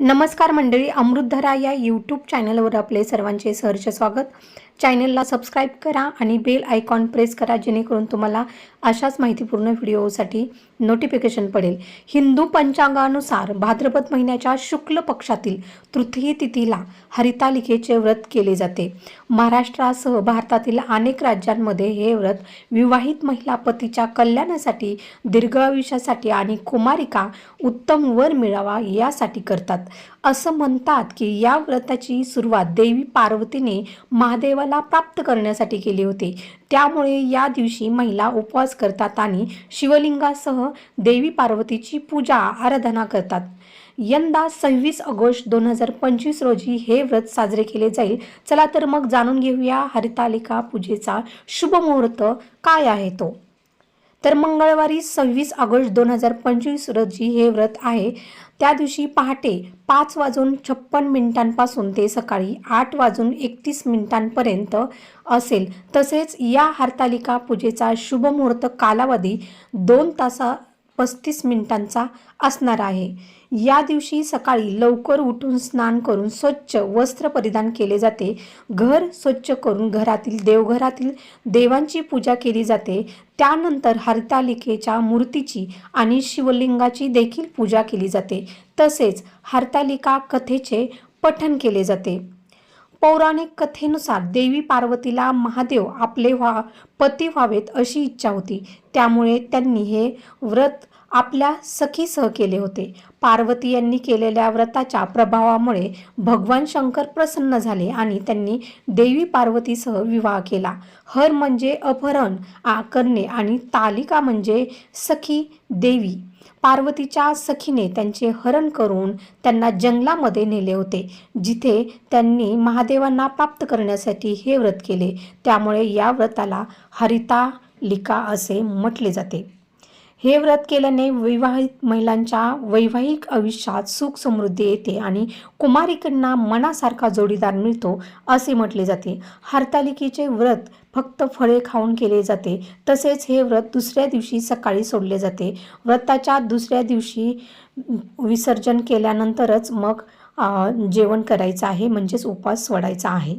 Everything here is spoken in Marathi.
नमस्कार मंडळी अमृतधरा या यूट्यूब चॅनलवर आपले सर्वांचे सहर्ष स्वागत. चॅनलला सबस्क्राईब करा आणि बेल आयकॉन प्रेस करा जेणेकरून तुम्हाला अशाच माहितीपूर्ण व्हिडिओसाठी नोटिफिकेशन पडेल. हिंदू पंचांगानुसार भाद्रपद महिन्याच्या शुक्ल पक्षातील तृतीय तिथीला हरितालिकेचे व्रत केले जाते. महाराष्ट्रासह भारतातील अनेक राज्यांमध्ये हे व्रत विवाहित महिला पतीच्या कल्याणासाठी दीर्घ आयुष्यासाठी आणि कुमारिका उत्तम वर मिळावा यासाठी करतात. असं म्हणतात की या व्रताची सुरुवात देवी पार्वतीने देवाला प्राप्त करण्यासाठी केले होते. त्यामुळे या दिवशी महिला उपवास करतात आणि शिवलिंगासह देवी पार्वतीची पूजा आराधना करतात. यंदा सव्वीस ऑगस्ट दोन हजार पंचवीस रोजी हे व्रत साजरे केले जाईल. चला तर मग जाणून घेऊया हरितालिका पूजेचा शुभ मुहूर्त काय आहे तो? तर मंगळवारी सव्वीस ऑगस्ट दोन हजार पंचवीस रोजी हे व्रत आहे. त्या दिवशी पहाटे पाच वाजून छप्पन मिनिटांपासून ते सकाळी आठ वाजून एकतीस मिनिटांपर्यंत असेल. तसेच या हरतालिका पूजेचा शुभ मुहूर्त कालावधी दोन तासा पस्तीस मिनिटांचा असणार आहे. या दिवशी सकाळी लवकर उठून स्नान करून स्वच्छ वस्त्र परिधान केले जाते. घर स्वच्छ करून घरातील देवघरातील देवांची पूजा केली जाते. त्यानंतर हरतालिकेच्या मूर्तीची आणि शिवलिंगाची देखील पूजा केली जाते. तसेच हरतालिका कथेचे पठण केले जाते. पौराणिक कथेनुसार देवी पार्वतीला महादेव आपले व्हा पती व्हावेत अशी इच्छा होती. त्यामुळे त्यांनी हे व्रत आपल्या सखीसह केले होते. पार्वती यांनी केलेल्या व्रताच्या प्रभावामुळे भगवान शंकर प्रसन्न झाले आणि त्यांनी देवी पार्वतीसह विवाह केला. हर म्हणजे अपहरण आ करणे आणि तालिका म्हणजे सखी देवी. पार्वतीच्या सखीने त्यांचे हरण करून त्यांना जंगलामध्ये नेले होते. जिथे त्यांनी महादेवांना प्राप्त करण्यासाठी हे व्रत केले. त्यामुळे या व्रताला हरितालिका असे म्हटले जाते. हे व्रत केल्याने विवाहित महिलांच्या वैवाहिक आयुष्यात सुख समृद्धी येते आणि कुमारिकांना मनासारखा जोडीदार मिळतो असे म्हटले जाते. हरतालिकेचे व्रत फक्त फळे खाऊन केले जाते तसेच हे व्रत दुसऱ्या दिवशी सकाळी सोडले जाते. व्रताच्या दुसऱ्या दिवशी विसर्जन केल्यानंतरच मग जेवण करायचं आहे म्हणजेच उपवास सोडायचा आहे.